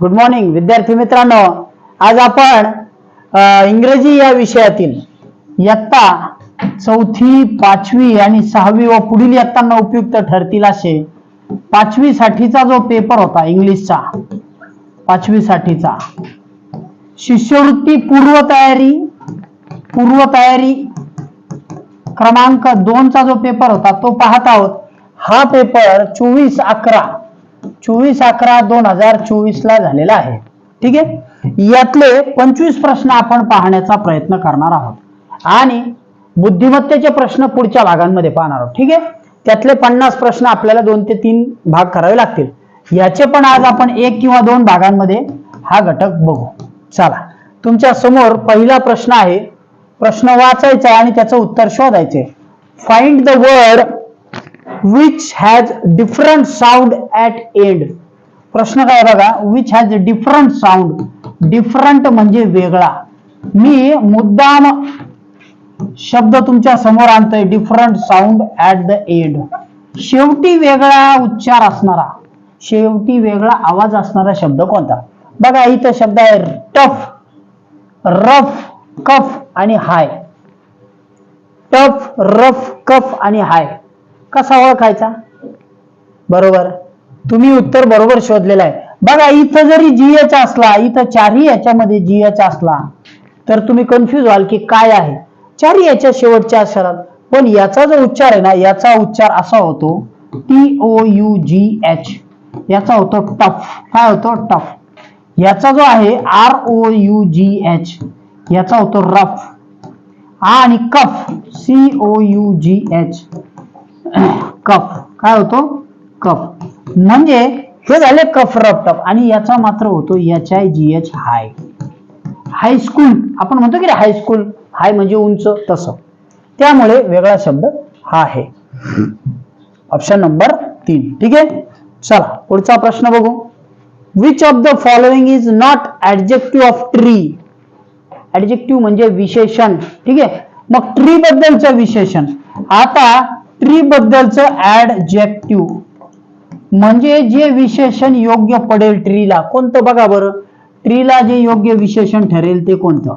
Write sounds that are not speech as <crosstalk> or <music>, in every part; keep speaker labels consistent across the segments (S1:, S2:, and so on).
S1: Good morning विद्यार्थी मित्रांनो. आज आपण इंग्रजी या विषयातील इयत्ता चौथी पाचवी आणि सहावी व पुढील इयत्तांना उपयुक्त ठरतील असे पाचवी साठीचा जो पेपर होता इंग्लिशचा पाचवी साठीचा शिष्यवृत्ती पूर्व तयारी पूर्व तयारी क्रमांक दोनचा जो पेपर होता तो पाहत आहोत. हा पेपर चोवीस अकरा चोवीस अकरा दोन हजार चोवीस ला झालेला आहे. ठीक आहे? यातले पंचवीस प्रश्न आपण पाहण्याचा प्रयत्न करणार आहोत. आणि बुद्धिमत्तेचे प्रश्न पुढच्या भागांमध्ये पाहणार आहोत. ठीक आहे? त्यातले पन्नास प्रश्न आपल्याला दोन ते तीन भाग करावे लागतील. याचे पण आज आपण एक किंवा दोन भागांमध्ये हा घटक बघू. चला. तुमच्यासमोर पहिला प्रश्न आहे. प्रश्न वाचायचा आणि त्याचं उत्तर शोधायचे. Find the word which has different sound at end प्रश्न काय बघा which has different sound different म्हणजे वेगळा. मी मुद्दाम शब्द तुमच्यासमोर आणतोय different sound at the end शेवटी वेगळा उच्चार असणारा शेवटी वेगळा आवाज असणारा शब्द कोणता? बघा इथं शब्द आहे टफ. रफ कफ आणि हाय. टफ रफ कफ आणि हाय. कसा ओळखायचा? बरोबर. तुम्ही उत्तर बरोबर शोधलेलं आहे. बघा इथं जरी जी एच असला इथं चारही याच्यामध्ये जी एच असला तर तुम्ही कन्फ्युज व्हाल की काय आहे. चारही याच्या शेवटच्या अक्षरात. पण याचा जो उच्चार आहे ना याचा उच्चार असा होतो T O you G H याचा होतो टफ. काय होतो? टफ. याचा जो आहे R O you G H याचा होतो रफ. आणि कफ C O you G H कफ. काय होतो? कफ. म्हणजे हे झाले कफ रफ टफ आणि याचा मात्र होतो H I G H high high school आपण म्हणतो की हायस्कूल हाय म्हणजे उंच तसं. त्यामुळे वेगळा शब्द हा आहे. ऑप्शन नंबर तीन. ठीक आहे? चला पुढचा प्रश्न बघू. Which of the following is not adjective of tree adjective म्हणजे विशेषण. ठीक आहे? मग ट्री बद्दलचं विशेषण. आता ट्री बद्दलचं ऍडजेक्टिव्ह म्हणजे जे विशेषण योग्य पडेल ट्रीला कोणतं बघा बरं. ट्रीला जे योग्य विशेषण ठरेल ते कोणतं?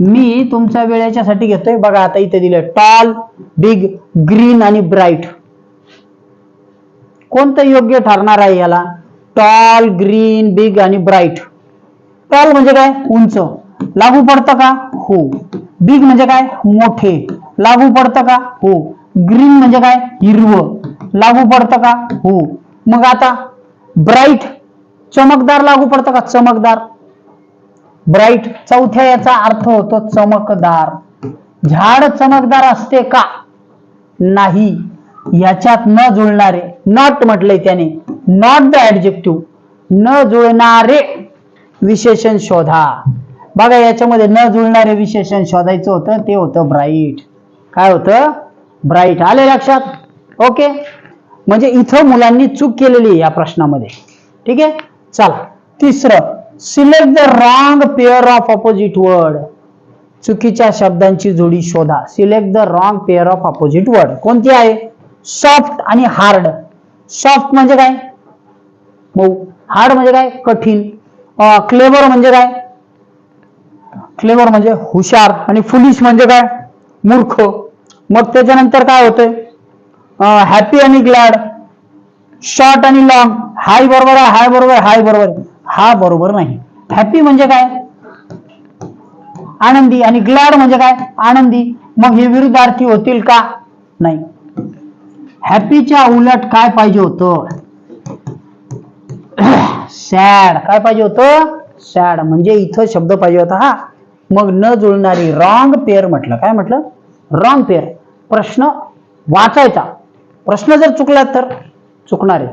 S1: मी तुमच्या वेळेच्यासाठी घेतोय. बघा आता इथे दिलं टॉल बिग ग्रीन आणि ब्राईट कोणतं योग्य ठरणार आहे याला? टॉल ग्रीन बिग आणि ब्राईट टॉल म्हणजे काय? उंच. लागू पडतं का? हो. बिग म्हणजे काय? मोठे. लागू पडतं का? हो. ग्रीन म्हणजे काय? हिरवं. लागू पडतं का? हो. मग आता ब्राईट चमकदार लागू पडतं का? चमकदार. ब्राईट चौथ्या याचा अर्थ होतो चमकदार. झाड चमकदार असते का? नाही. याच्यात न जुळणारे नॉट म्हटलंय त्याने. नॉट द ऍडजेक्टिव्ह न जुळणारे विशेषण शोधा. बघा याच्यामध्ये न जुळणारे विशेषण शोधायचं होतं ते होतं ब्राईट काय होतं? ब्राईट आले लक्षात? ओके म्हणजे इथं मुलांनी चूक केलेली आहे या प्रश्नामध्ये. ठीक आहे? चला. तिसरं. Select the wrong pair of opposite word चुकीच्या शब्दांची जोडी शोधा. Select the wrong pair of opposite word कोणती आहे? सॉफ्ट आणि हार्ड सॉफ्ट म्हणजे काय? मऊ. हार्ड म्हणजे काय? कठीण. क्लेवर म्हणजे काय? क्लेवर म्हणजे हुशार आणि फुलिश म्हणजे काय? मूर्ख. मग त्याच्यानंतर काय होतंय? हॅपी आणि ग्लॅड शॉर्ट आणि लॉंग हाय बरोबर आहे हाय बरोबर हाय बरोबर हा बरोबर नाही. हॅपी म्हणजे काय? आनंदी आणि ग्लॅड म्हणजे काय? आनंदी. मग हे विरुद्धार्थी होतील का? नाही. हॅपीच्या उलट काय पाहिजे होतं? <coughs> सॅड काय पाहिजे होतं? सॅड म्हणजे इथं शब्द पाहिजे होता हा. मग न जुळणारी रॉंग पेअर म्हटलं. काय म्हटलं? रॉंग पेअर प्रश्न वाचायचा. प्रश्न जर चुकला तर चुकणारे.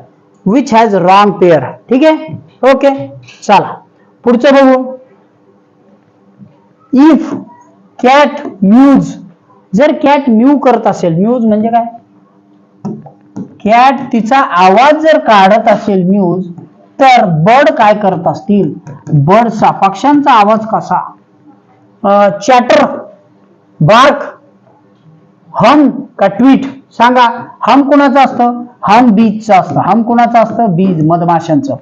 S1: विच हॅज रॉंग पेअर ठीक आहे? ओके चला. पुढचं बघू. इफ कॅट म्यूज जर कॅट म्यू करत असेल म्यूज म्हणजे काय? कॅट तिचा आवाज जर काढत असेल म्यूज तर बर्ड काय करत असतील? बर्डचा पक्ष्यांचा आवाज कसा? चॅटर बार्क हम का ट्वीट सांगा हम कुणाचं असतं? हम बीजचं असतं. हम कुणाचं असतं? बीज मधमाशांचं.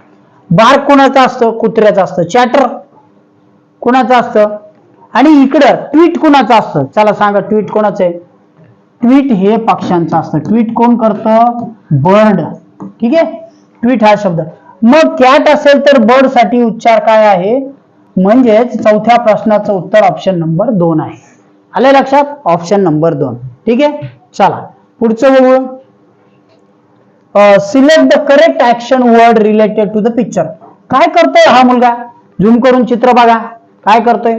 S1: बार्क कोणाचं असतं? कुत्र्याचं असतं. चॅटर कोणाचं असतं? आणि इकडं ट्विट कोणाचं असतं? चला सांगा ट्विट कोणाचं आहे? ट्विट हे पक्ष्यांचं असतं. ट्विट कोण करतं? बर्ड ठीक आहे? ट्विट हा शब्द. मग कॅट असेल तर बर्डसाठी उच्चार काय आहे? म्हणजेच चौथ्या प्रश्नाचं उत्तर ऑप्शन नंबर दोन आहे. आले लक्षात? ऑप्शन नंबर दोन. ठीक आहे? चला. पुढचं बघू select the correct action word related to the picture काय करतोय हा मुलगा? झूम करून चित्र बघा. काय करतोय?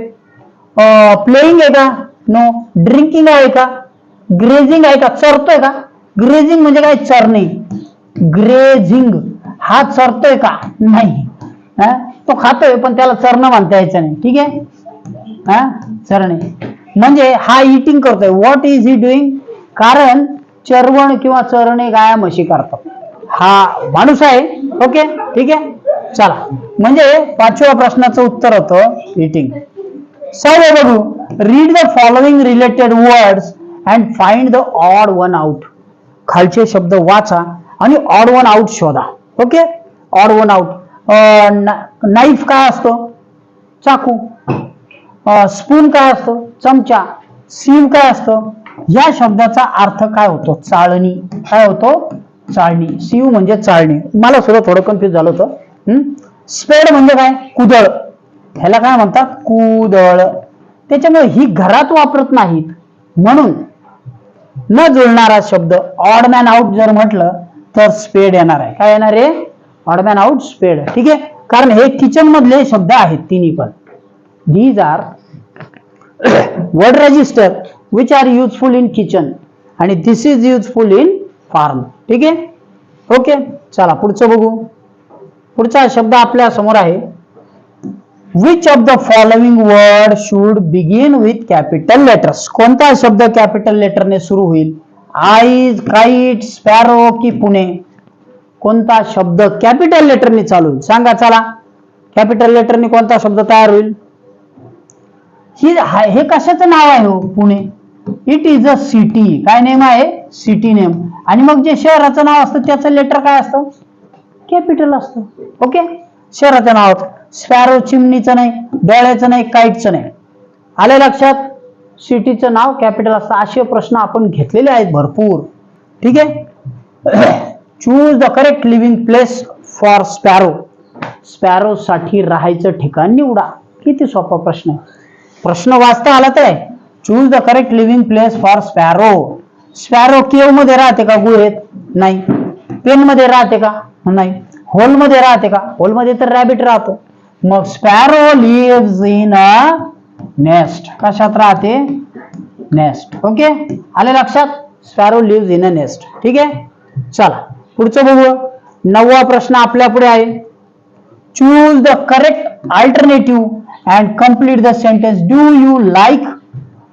S1: प्लेइंग आहे का? नो ड्रिंकिंग आहे का? ग्रेझिंग आहे का? चरतोय का? ग्रेझिंग म्हणजे काय? चरणे. ग्रेझिंग हा चरतोय का? नाही. तो खातोय पण त्याला चरणं म्हणता यायचं नाही. ठीक आहे? हा? चरणे. म्हणजे हा इटिंग करतोय. व्हॉट इज ही डुईंग कारण चरवण किंवा चरणे गाया म्हशी करतात. हा माणूस आहे. ओके? ठीक आहे? चला. म्हणजे पाचव्या प्रश्नाचं उत्तर होतं इटिंग सर्व बघू. Read the following related words and find the odd one out खालचे शब्द वाचा आणि ऑड वन आउट शोधा. Okay? Odd one out knife काय असतो? चाकू. स्पून काय असतो? चमचा. सीव काय असतं? या शब्दाचा अर्थ काय होतो? चाळणी. काय होतो? चाळणी. सीव म्हणजे चाळणी. मला सुद्धा थोडं कन्फ्युज झालं होतं. स्पेड म्हणजे काय? कुदळ. ह्याला काय म्हणतात? कुदळ. त्याच्यामुळे ही घरात वापरत नाहीत. म्हणून न जुळणारा शब्द ऑड मॅन आउट जर म्हटलं तर स्पेड येणार आहे. काय येणार आहे? ऑड मॅन आउट स्पेड ठीक आहे? कारण हे किचन मधले शब्द आहेत तिन्ही पण. These are word register which are useful in kitchen आणि this is useful in farm ठीक आहे? ओके चला पुढचं बघू. पुढचा शब्द आपल्यासमोर आहे. Which of the following word should begin with capital letters कोणता शब्द कॅपिटल लेटरने सुरू होईल? आईज काईट स्पॅरो की पुणे. कोणता शब्द कॅपिटल लेटरने चालू होईल? सांगा चला. कॅपिटल लेटरने कोणता शब्द तयार होईल? ही हे कशाचं नाव आहे हो Pune? It is a city काय नेम आहे? City name. आणि मग जे शहराचं नाव असतं त्याचं लेटर काय असतं? कॅपिटल असतं. ओके शहराचं नाव स्पॅरो चिमणीचं नाही डोळ्याचं नाही काईटचं नाही. आले लक्षात? सिटीचं नाव कॅपिटल असतं असे प्रश्न आपण घेतलेले आहेत भरपूर. ठीक आहे? Choose the correct living place for sparrow sparrow साठी राहायचं ठिकाण निवडा. किती सोपा प्रश्न प्रश्न वाचता आला तर choose the correct living place for sparrow sparrow केवमध्ये राहते का गुहेत? नाही. पेन मध्ये राहते का? नाही. होलमध्ये राहते का? होलमध्ये तर रॅबिट राहतो. मग sparrow live in a nest. कशात राहते? नेस्ट. ओके? आले लक्षात? Sparrow live in a nest ठीक आहे? चला पुढचं बघू नववा प्रश्न आपल्या पुढे आहे. Choose the correct alternative and complete the sentence do you like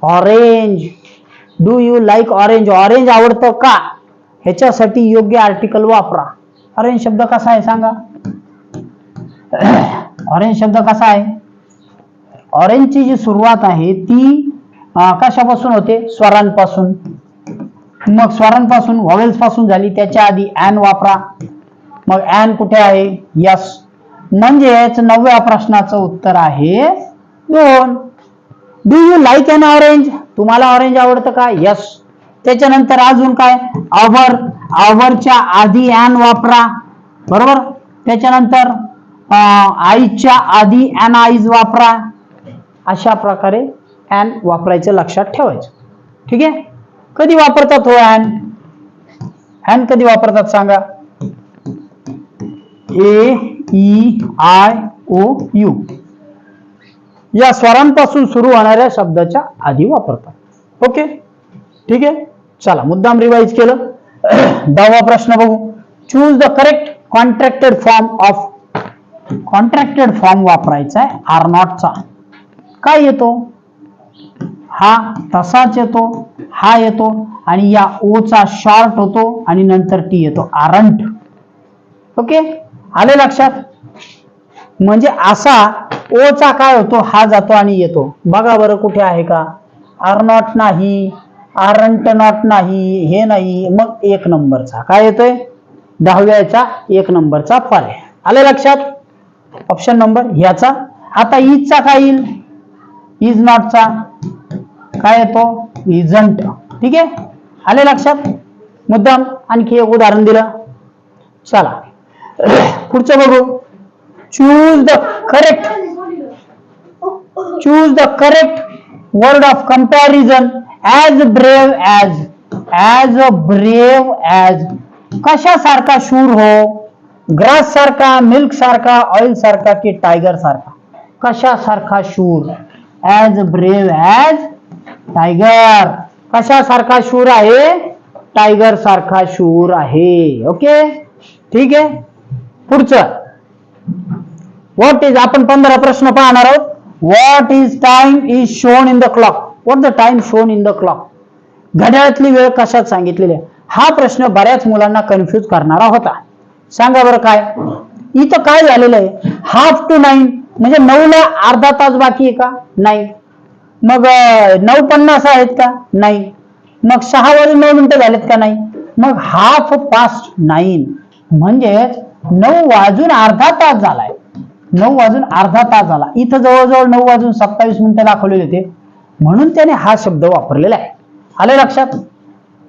S1: orange do you like orange orange आवडतं का? ह्याच्यासाठी योग्य आर्टिकल वापरा. ऑरेंज शब्द कसा आहे सांगा? <coughs> ऑरेंज शब्द कसा आहे? ऑरेंजची जी सुरुवात आहे ती आकाशापासून कशापासून होते? स्वरांपासून. मग स्वरांपासून व्हॉवेल्सपासून झाली. त्याच्या आधी ॲन वापरा. मग ॲन कुठे आहे? यस म्हणजेच नवव्या प्रश्नाचं उत्तर आहे दोन. Do you like an orange तुम्हाला ऑरेंज आवडतं का? यस त्याच्यानंतर अजून काय? आवर आवरच्या आधी ॲन वापरा. बरोबर? त्याच्यानंतर अं, आईच्या आधी ॲन आईज वापरा. अशा प्रकारे ॲन वापरायचं लक्षात ठेवायचं. ठीक आहे? कधी वापरतात हो ॲन ॲन कधी वापरतात सांगा? A E I O U या स्वरांपासून सुरू होणाऱ्या शब्दाच्या आधी वापरतात. ओके? ठीक आहे? चला मुद्दाम रिवाइज केलं. <clears throat> दहावा प्रश्न बघू. Choose the correct contracted form of contracted form वापरायचा आहे आर नॉटचा काय येतो? हा तसाच येतो हा येतो आणि या ओचा शॉर्ट होतो आणि नंतर टी येतो. आरंट ओके आले लक्षात? म्हणजे असा ओचा काय होतो? हा जातो आणि येतो. बघा बरं कुठे आहे का? आर नॉट नाही आरंट नॉट नाही हे नाही मग एक नंबरचा. काय येतोय? दहाव्याचा एक नंबरचा पर्याय आले लक्षात? ऑप्शन नंबर ह्याचा आता इजचा काय येईल? इज़ नॉटचा काय येतो? इजंट ठीक आहे? आले लक्षात? मुद्दाम आणखी एक उदाहरण दिलं. चला. पुढचं बघू. Choose the correct choose the correct word of comparison as brave as as a brave as कशासारखा शूर हो? ग्रास सारखा मिल्क सारखा ऑइल सारखा की टायगर सारखा? कशासारखा शूर? ऍज ब्रेव ऍज टायगर कशासारखा शूर आहे? टायगर सारखा शूर आहे. ओके ठीक आहे? पुढचं. व्हॉट इज आपण पंधरा प्रश्न पाहणार आहोत. What is time is shown in the clock what the time shown in the clock घड्याळातली वेळ कशात सांगितलेली आहे? हा प्रश्न बऱ्याच मुलांना कन्फ्यूज करणारा होता. सांगा बरं काय? इथं काय झालेलं आहे? हाफ टू नाईन म्हणजे नऊला अर्धा तास बाकी आहे का? नाही. मग नऊ पन्नास आहेत का? नाही. मग सहा वाजून नऊ मिनिटं झालेत का? नाही. मग हाफ पास्ट नाईन म्हणजेच नऊ वाजून अर्धा तास झालाय. नऊ वाजून अर्धा तास झाला. इथं जवळजवळ नऊ वाजून सत्तावीस मिनिटं दाखवलेले होते. म्हणून त्याने हा शब्द वापरलेला आहे. आले लक्षात?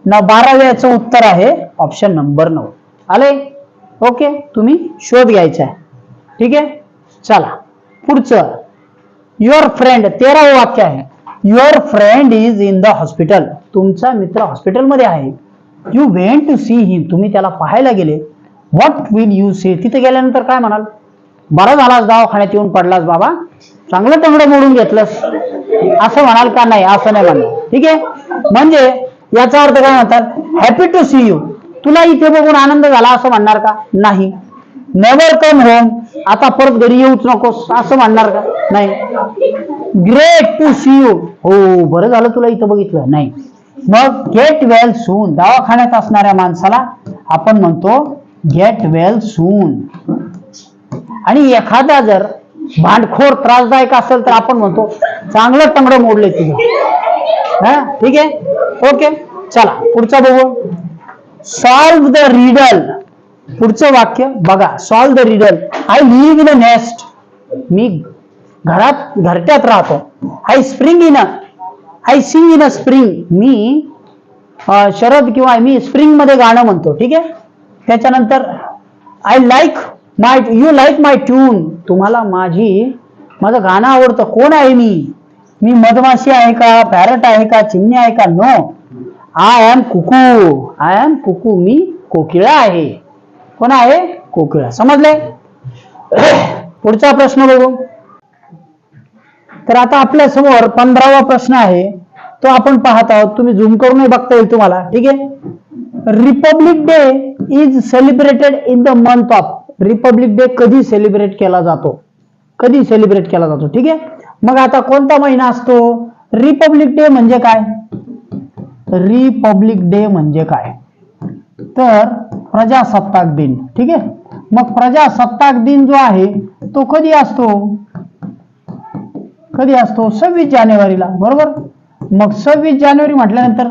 S1: न बाराव्याचं उत्तर आहे ऑप्शन नंबर नऊ. आले ओके तुम्ही शोध घ्यायचा आहे. ठीक आहे? चला पुढचं. युअर फ्रेंड तेरावं वाक्य आहे. Your friend is in the hospital तुमचा मित्र हॉस्पिटलमध्ये आहे. You went to see him तुम्ही त्याला पाहायला गेले. व्हॉट विल यू से तिथे गेल्यानंतर काय म्हणाल? बरा झालास दवाखान्यात येऊन पडलास बाबा. चांगलं तंगडं मोडून घेतलंस. असं म्हणाल का नाही? असं नाही म्हणाल. ठीक आहे? म्हणजे याचा अर्थ काय म्हणतात? हॅपी टू सी यू तुला इथे बघून आनंद झाला असं म्हणणार का? नाही. नेवर कम होम आता परत घरी येऊच नकोस असं म्हणणार का? नाही. ग्रेट टू सी यू हो बरं झालं तुला इथं बघितलं. नाही. मग गेट वेल सून दवाखान्यात असणाऱ्या माणसाला आपण म्हणतो गेट वेल सून आणि एखादा जर भांडखोर त्रासदायक असेल तर आपण म्हणतो चांगलं तंगडं मोडले तुझं. हा? ठीक आहे? ओके चला पुढचा बघू. सॉल्व द रिडल पुढचं वाक्य बघा. Solve the riddle I live in a nest मी घरात घरट्यात राहतो. I spring in a I sing in a spring मी शरद किंवा मी स्प्रिंगमध्ये गाणं म्हणतो. ठीक आहे? त्याच्यानंतर I like my you like my tune तुम्हाला माझी माझं गाणं आवडतं. कोण आहे मी? मी मधमाशी आहे का? पॅरट आहे का? चिमणी आहे का? No I am cuckoo. I am cuckoo. मी कोकिळा आहे. कोण आहे? कोकिळा. समजले पुढचा प्रश्न बघू. तर आता आपल्यासमोर पंधरावा प्रश्न आहे. तो आपण पाहत आहोत. तुम्ही झूम करूनही बघता येईल तुम्हाला. ठीक आहे? Republic Day is celebrated in the month of Republic Day कधी सेलिब्रेट केला जातो? कधी सेलिब्रेट केला जातो? ठीक आहे? मग आता कोणता महिना असतो? रिपब्लिक डे म्हणजे काय? रिपब्लिक डे म्हणजे काय? तर प्रजासत्ताक दिन ठीक आहे? मग प्रजासत्ताक दिन जो आहे तो कधी असतो? कधी असतो? सव्वीस जानेवारीला बरोबर? मग सव्वीस जानेवारी म्हटल्यानंतर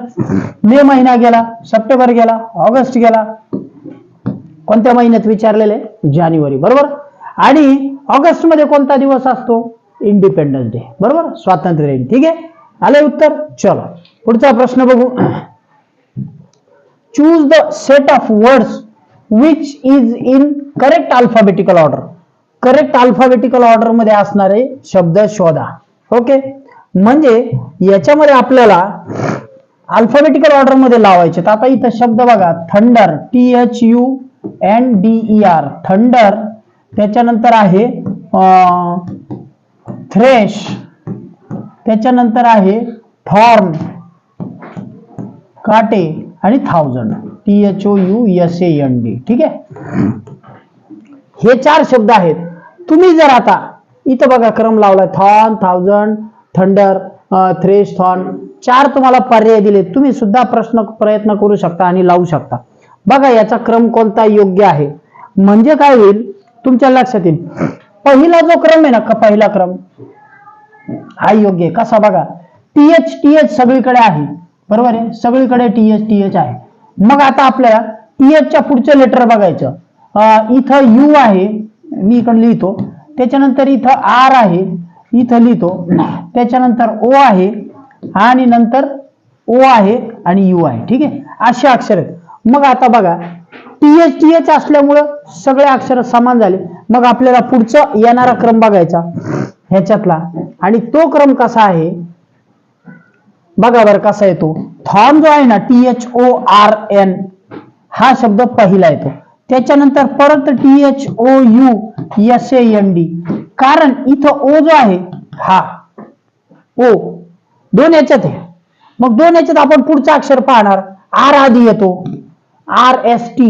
S1: मे महिना गेला सप्टेंबर गेला ऑगस्ट गेला. कोणत्या महिन्यात विचारलेले जानेवारी बरोबर? आणि ऑगस्टमध्ये कोणता दिवस असतो? इंडिपेंडन्स डे बरोबर? स्वातंत्र्य दिन ठीक आहे? आले उत्तर? चलो. पुढचा प्रश्न बघू. Choose the set of words which is in correct alphabetical order correct alphabetical ऑर्डरमध्ये असणारे शब्द शोधा. ओके म्हणजे याच्यामध्ये आपल्याला अल्फाबेटिकल ऑर्डरमध्ये लावायचे तर आता इथं शब्द बघा. Thunder T H U N D E R thunder त्याच्यानंतर आहे थ्रेश त्याच्यानंतर आहे थॉर्न काटे आणि thousand. T H O U S A N D ठीक आहे? हे चार शब्द आहेत. तुम्ही जर आता इथं बघा क्रम लावलाय. Thorn thousand thunder thresh thorn. चार तुम्हाला पर्याय दिले. तुम्ही सुद्धा प्रश्न प्रयत्न करू शकता आणि लावू शकता. बघा याचा क्रम कोणता योग्य आहे? म्हणजे काय होईल? तुमच्या लक्षात येईल. पहिला जो क्रम आहे ना का पहिला क्रम. हा योग्य आहे. कसा बघा? टी एच टी एच सगळीकडे आहे. बरोबर आहे? सगळीकडे टी एच टी एच आहे. मग आता आपल्याला टी एचच्या पुढचं लेटर बघायचं. इथं यू आहे. मी इकडे लिहितो. त्याच्यानंतर इथं आर आहे. इथं लिहितो. त्याच्यानंतर ओ आहे. आणि नंतर ओ आहे आणि यू आहे. ठीक आहे? असे अक्षर आहेत. मग आता बघा. टी एच टी एच असल्यामुळं सगळे अक्षर समान झाले. मग आपल्याला पुढचं येणारा क्रम बघायचा. ह्याच्यातला. आणि तो क्रम कसा आहे? बघा बरं कसा येतो. थॉर्न जो आहे ना T H O R N हा शब्द पहिला येतो. त्याच्यानंतर परत T H O U S A N D कारण इथं ओ जो आहे हा ओ दोन याच्यात आहे. मग दोन याच्यात आपण पुढचा अक्षर पाहणार. आर आधी येतो. R S T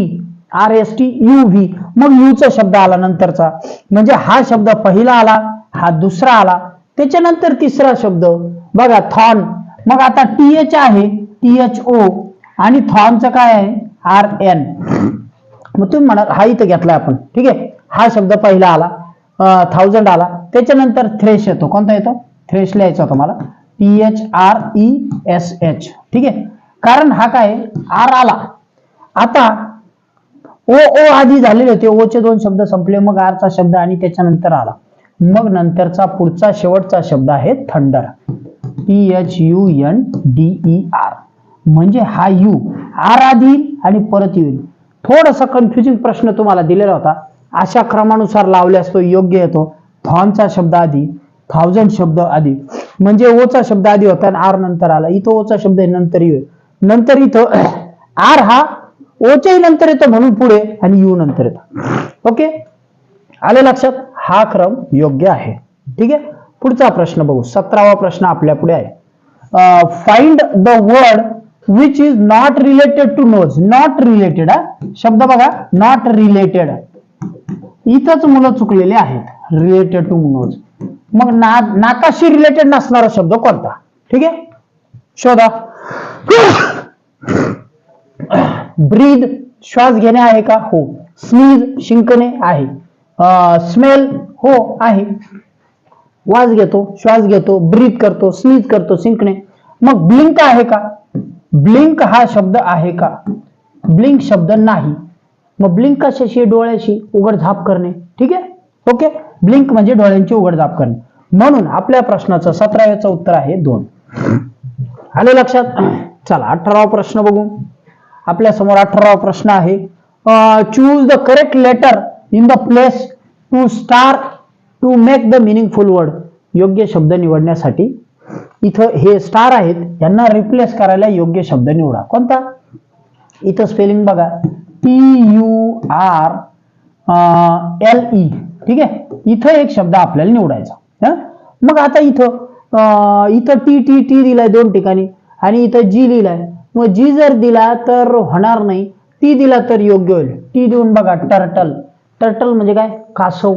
S1: R S T U V मग यूचा शब्द आला नंतरचा. म्हणजे हा शब्द पहिला आला हा दुसरा आला. त्याच्यानंतर तिसरा शब्द. बघा थॉन. मग आता टी एच आहे. टी एच ओ आणि थॉनचं काय आहे? आर एन मग तुम्ही म्हणाल हा इथं घेतलाय आपण. ठीक आहे? हा शब्द पहिला आला. थाउजंड आला. त्याच्यानंतर थ्रेश येतो. कोणता येतो? थ्रेश लिहायचा होता मला. T H R E S H ठीक आहे? कारण हा काय आर आला. आता ओ ओ आधी झालेले होते. ओ चे दोन शब्द संपले. मग आरचा चा शब्द आणि त्याच्यानंतर आला. मग नंतरचा पुढचा शेवटचा शब्द आहे thunder. T H U N D E R म्हणजे हा यू आर आधी आणि परत येईल थोडासा कन्फ्युजिंग प्रश्न तुम्हाला दिलेला होता. अशा क्रमानुसार लावल्यास तो योग्य येतो. थॉनचा शब्द आधी थाउजंड शब्द आधी. म्हणजे ओचा शब्द आधी होता आणि आर नंतर आला. इथं ओचा शब्द आहे, नंतर येईल नंतर इथं <clears throat> आर हा ओच्याही नंतर येतो म्हणून पुढे आणि यू नंतर येतो. ओके? आले लक्षात? हा क्रम योग्य आहे. ठीक आहे? पुढचा प्रश्न बघू. सतरावा प्रश्न आपल्या पुढे आहे. Find the word which is not related to nose not related शब्द बघा. नॉट रिलेटेड इथंच मुलं चुकलेले आहेत. रिलेटेड टू नोज मग ना नाकाशी रिलेटेड नसणारा शब्द कोणता? ठीक आहे? शोधा. ब्रीद श्वास घेणे आहे का? हो. स्नीज शिंकणे आहे. स्मेल हो आहे. वास घेतो श्वास घेतो ब्रीथ करतो स्नीज करतो शिंकणे. मग ब्लिंक आहे का? ब्लिंक हा शब्द आहे का? ब्लिंक शब्द नाही. मग ब्लिंक कशाशी? डोळ्याशी? उघड झाप करणे. ठीक आहे? ओके? ब्लिंक म्हणजे डोळ्यांची उघड झाप करणे. म्हणून आपल्या प्रश्नाचं सतराव्याचं उत्तर आहे दोन. आले लक्षात? चला अठरावा प्रश्न बघू. आपल्यासमोर अठरावा प्रश्न आहे. Choose the correct letter in the place to star to make the meaningful word योग्य शब्द निवडण्यासाठी. इथं हे स्टार आहेत यांना रिप्लेस करायला योग्य शब्द निवडा. कोणता? इथं स्पेलिंग बघा. T U R L E ठीक आहे? इथं एक शब्द आपल्याला निवडायचा. मग आता इथं इथं टी टी टी दिलाय दोन ठिकाणी. आणि इथं जी लिहिलाय. मग जी जर दिला तर होणार नाही. टी दिला तर योग्य होईल. टी देऊन बघा टर्टल टर्टल म्हणजे काय? कासव.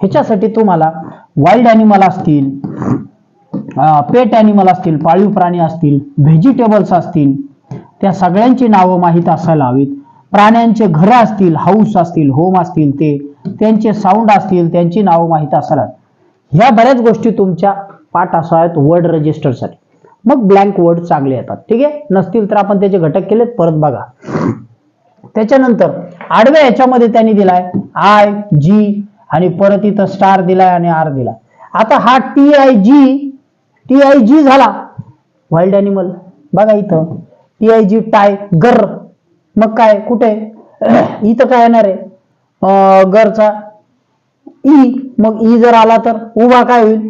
S1: ह्याच्यासाठी तुम्हाला वाईल्ड ॲनिमल असतील पेट ॲनिमल असतील पाळीव प्राणी असतील व्हेजिटेबल्स असतील त्या सगळ्यांची नावं माहीत असायला हवीत. प्राण्यांचे घरं असतील हाऊस असतील होम असतील ते त्यांचे साऊंड असतील त्यांची नावं माहीत असायला ह्या बऱ्याच गोष्टी तुमच्या पाठ असाव्यात वर्ड रजिस्टरसाठी मग ब्लँक वर्ड चांगले येतात. ठीक आहे? नसतील तर आपण त्याचे घटक केलेत परत बघा. त्याच्यानंतर आडव्या याच्यामध्ये त्यांनी दिलाय आय जी आणि परत इथं स्टार दिलाय आणि आर दिला आता हा T I G T I G झाला. वाईल्ड अॅनिमल बघा इथं. टी आय जी टाय गर मग काय? कुठे? <clears throat> इथं काय येणार आहे? गरचा ई e. मग ई जर आला तर उभा काय होईल?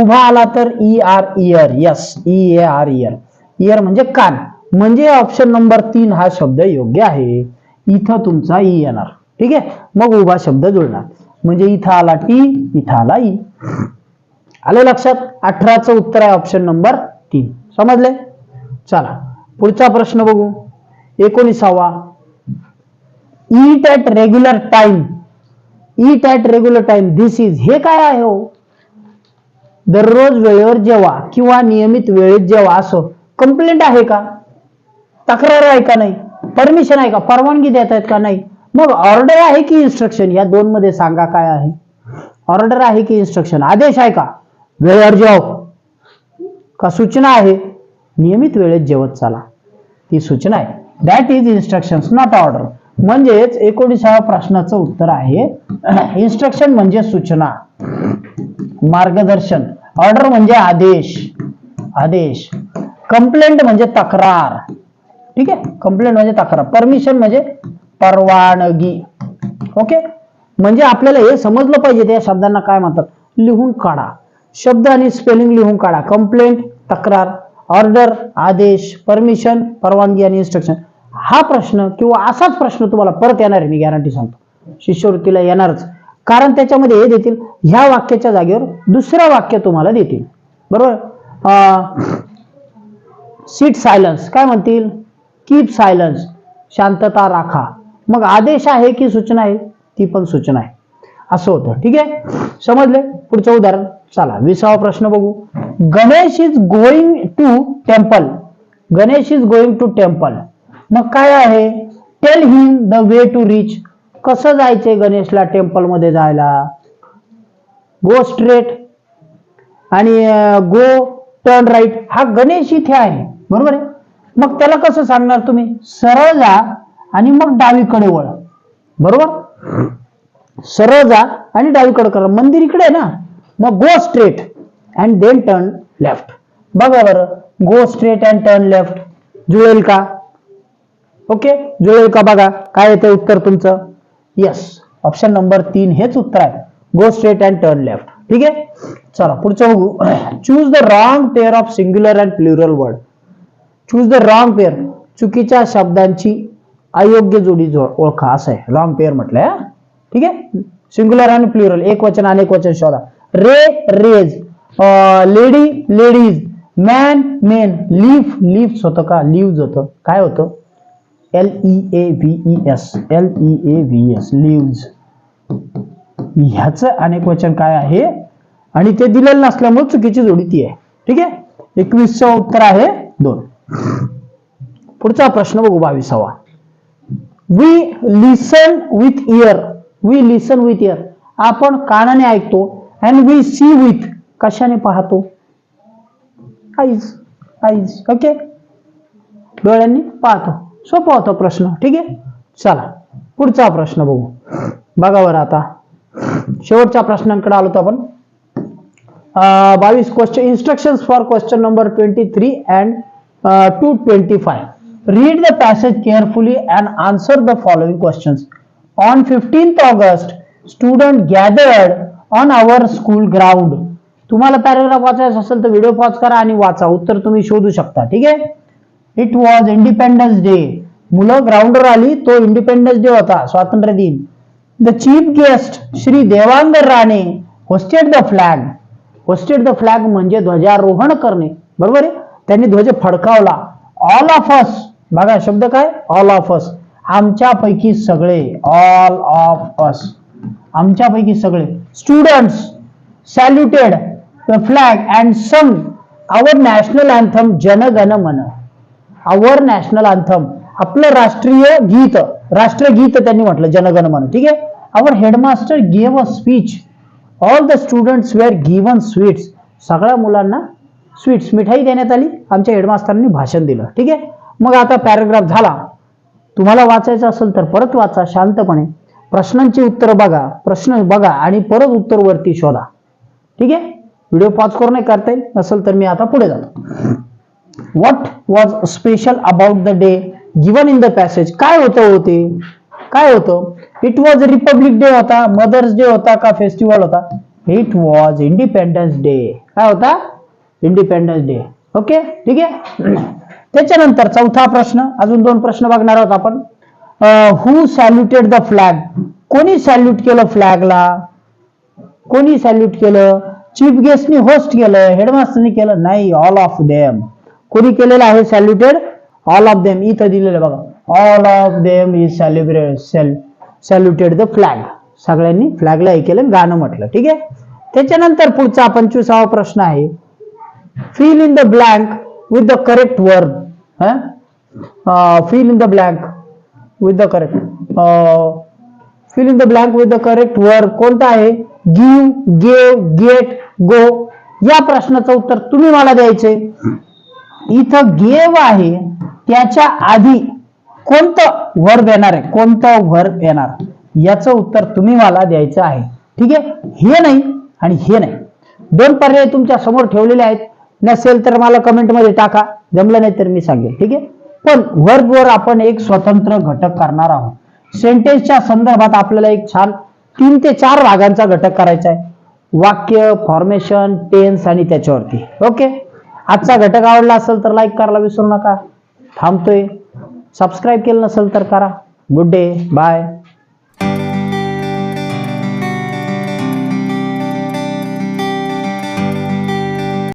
S1: उभा आला तर E R ear yes E A R ear ear म्हणजे कान. म्हणजे ऑप्शन नंबर तीन हा शब्द योग्य आहे. इथं तुमचा ई येणार. ठीक आहे? मग उभा शब्द जुळणार. म्हणजे इथं आला टी इथं आला ई. आलं लक्षात? अठराचं उत्तर आहे ऑप्शन नंबर तीन. समजले? चला पुढचा प्रश्न बघू. एकोणीसावा. Eat at regular time eat at regular time this is हे काय आहे हो? दररोज वेळेवर जेवा किंवा नियमित वेळेत जेवा असं कंप्लेंट आहे का? तक्रार आहे का नाही? परमिशन आहे का? परवानगी देत आहेत का नाही? मग ऑर्डर आहे की इन्स्ट्रक्शन या दोन मध्ये सांगा काय आहे. ऑर्डर आहे की इन्स्ट्रक्शन आदेश आहे का? वेळेवर जेव हो. का सूचना आहे? नियमित वेळेत जेवत चाला. ती सूचना आहे. That is instruction not order म्हणजेच एकोणीसाव्या प्रश्नाचं उत्तर आहे. <clears throat> इन्स्ट्रक्शन म्हणजे सूचना. मार्गदर्शन. ऑर्डर म्हणजे आदेश. आदेश. कंप्लेंट म्हणजे तक्रार. ठीक आहे? कंप्लेंट म्हणजे तक्रार. परमिशन म्हणजे परवानगी. ओके म्हणजे आपल्याला हे समजलं पाहिजे त्या शब्दांना काय म्हणतात? लिहून काढा. शब्द आणि स्पेलिंग लिहून काढा. कंप्लेंट तक्रार ऑर्डर आदेश परमिशन परवानगी आणि इन्स्ट्रक्शन हा प्रश्न किंवा असाच प्रश्न तुम्हाला परत येणार आहे मी गॅरंटी सांगतो. शिष्यवृत्तीला येणारच. कारण त्याच्यामध्ये हे देतील ह्या वाक्याच्या जागेवर दुसरं वाक्य तुम्हाला देतील. बरोबर? सीट सायलन्स काय म्हणतील? कीप सायलन्स शांतता राखा. मग आदेश आहे की सूचना आहे? ती पण सूचना आहे. असं होतं. ठीक आहे? समजले? पुढचं उदाहरण. चला विसावा प्रश्न बघू. Ganesh is going to temple Ganesh is going to temple मग काय आहे? Tell him the way to reach कसं जायचंय गणेशला टेम्पलमध्ये जायला? गो स्ट्रेट आणि गो टर्न राईट हा गणेश इथे आहे. बरोबर आहे? मग त्याला कसं सांगणार तुम्ही? सरळ जा आणि मग डावीकडे वळ. बरोबर? सरळ जा आणि डावीकडे करा. मंदिर इकडे आहे ना? मग go straight and then turn left बघा बरं. Go straight and turn left जुळेल का? ओके जुळेल का बघा? काय येतं उत्तर तुमचं? येस ऑप्शन नंबर तीन हेच उत्तर आहे. Go straight and turn left ठीक आहे? चला पुढचं बघू. Choose the wrong pair of singular and plural word choose the wrong pair चुकीच्या शब्दांची अयोग्य जोडी जो ओळखा असं आहे. रॉंग पेअर म्हटलंय ठीक आहे? सिंग्युलर आणि प्लुरल एक वचन अनेक वचन शोधा. Ray rays lady ladies man men leaf leafs होतं का? लिव्ह होतं. काय होतं? L E A V E S L E A V S leaves ह्याचं अनेक वचन काय आहे? आणि ते दिलेलं नसल्यामुळे चुकीची जोडी ती आहे. ठीक आहे? एकवीसचं उत्तर आहे दोन. पुढचा प्रश्न बघू बावीसावा. We listen with ear we listen with ear आपण कानाने ऐकतो अँड वी सी विथ कशाने पाहतो? आईज आईज ओके डोळ्यांनी पाहतो. सोपा होता प्रश्न. ठीक आहे? चला. पुढचा प्रश्न बघू. बघा बरं आता. शेवटच्या प्रश्नांकडे आलो आपण. बावीस question instruction for question number twenty three and two twenty five read the passage carefully and answer the following questions on fifteenth August student gathered on our school ground तुम्हाला पॅरेग्राफ वाचायचा असेल तर व्हिडिओ पॉज करा आणि वाचा. उत्तर तुम्ही शोधू शकता ठीक आहे? इट वॉज इंडिपेंडन्स डे मुलं ग्राउंडवर आली तो इंडिपेंडन्स डे होता स्वातंत्र्य दिन. The chief guest Shri Devangar Rane hosted the flag hosted the flag म्हणजे ध्वजारोहण करणे. बरोबर आहे? त्यांनी ध्वज फडकावला. ऑल ऑफ अस बघा शब्द काय? ऑल ऑफ अस आमच्यापैकी सगळे. ऑल ऑफ अस आमच्यापैकी सगळे. Students saluted the flag and sang our national anthem Jana Gana Mana. Our national anthem आपलं राष्ट्रीय गीत. राष्ट्रगीत त्यांनी म्हटलं जनगण मन. ठीक आहे? Our headmaster gave a speech all the students were given sweets सगळ्या मुलांना स्वीट्स मिठाई देण्यात आली. आमच्या हेडमास्टरांनी भाषण दिलं. ठीक आहे? मग आता पॅराग्राफ झाला. तुम्हाला वाचायचं असेल तर परत वाचा शांतपणे. प्रश्नांची उत्तरं बघा. प्रश्न बघा आणि परत उत्तर वरती शोधा. ठीक आहे? व्हिडिओ पॉज करून नाही करता येईल. नसेल तर मी आता पुढे जातो. What was special about the day given in the passage काय होतं होते काय होतं? इट वॉज रिपब्लिक डे होता मदर्स डे होता का फेस्टिवल होता? इट वॉज इंडिपेंडन्स डे काय होता? इंडिपेंडन्स डे ओके ठीक आहे? त्याच्यानंतर चौथा प्रश्न अजून दोन प्रश्न बघणार आहोत आपण. हु सॅल्युटेड द फ्लॅग कोणी सॅल्यूट केलं फ्लॅगला कोणी सॅल्यूट केलं? चीफ गेस्टनी होस्ट केलं? हेडमास्टरनी केलं? नाही ऑल ऑफ देम कोणी केलेलं आहे सॅल्युटेड ऑल ऑफ देम इथं दिलेलं बघा. All of them is celebrate saluted the flag सगळ्यांनी फ्लॅगला हे केलं गाणं म्हटलं. ठीक आहे? त्याच्यानंतर पुढचा पंचवीसावा प्रश्न आहे. Fill in the blank with the correct verb huh? uh, fill in the blank with the correct uh, fill in the blank with the correct verb कोणता आहे? Give gave get go. या प्रश्नाचं उत्तर तुम्ही मला द्यायचे. इथं गेव आहे त्याच्या आधी कोणतं वर्ब येणार आहे? कोणतं वर्ब येणार? याचं उत्तर तुम्ही मला द्यायचं आहे. ठीक आहे? हे नाही आणि हे नाही. दोन पर्याय तुमच्यासमोर ठेवलेले आहेत. नसेल तर मला कमेंटमध्ये टाका. जमलं नाही तर मी सांगेल. ठीक आहे? पण वर्बवर आपण एक स्वतंत्र घटक करणार आहोत. सेंटेन्सच्या संदर्भात आपल्याला एक छान तीन ते चार भागांचा घटक करायचा आहे. वाक्य फॉर्मेशन टेन्स आणि त्याच्यावरती. ओके आजचा घटक आवडला असेल तर लाईक करायला विसरू नका. थांबतोय. सबस्क्राईब केलं नसेल तर करा. Good day bye